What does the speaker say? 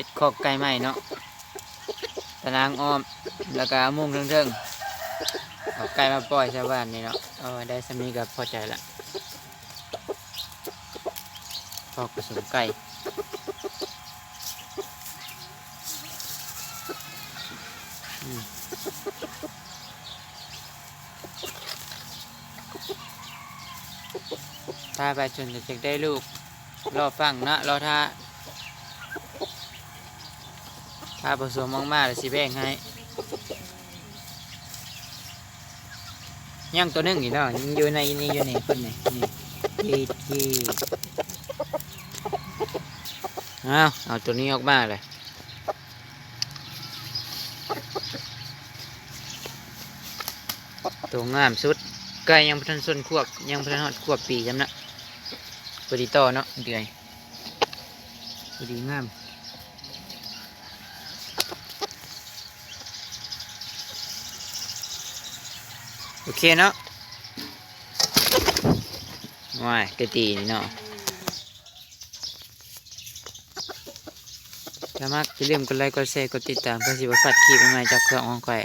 เป็ดคอกไก่ไหมเนาะตารางอ้อมแล้วก็เอามุ้งเทิงๆเอาไก่มาปล่อยชาวบ้านนี่เนาะเอาได้สามีกับพอใจละพอกผสมไก่ถ้าไปจนจะได้ลูก รอฟังนะรอท่า ถ้าผสมมากๆเลยสิแบ่งให้ยังตัวนึงอีกเนาะยังอยู่ในนี่อยู่นี่คนนี่นี่ยี่ยี่เอาเอาตัวนี้ออกมาเลยตัวงามสุดไก่ยังพันส่วนควบยังพันหอดควบปีจำนะพอดีต่อเนาะเดือยพอดีงาม โอเคเนาะว้ายกระตีนี่เนาะถ้ามักอย่าลืมกดไลค์กดแชร์กดติดตามเพื่อสิบพลาดคลิปใหม่จากเครื่องของข่อย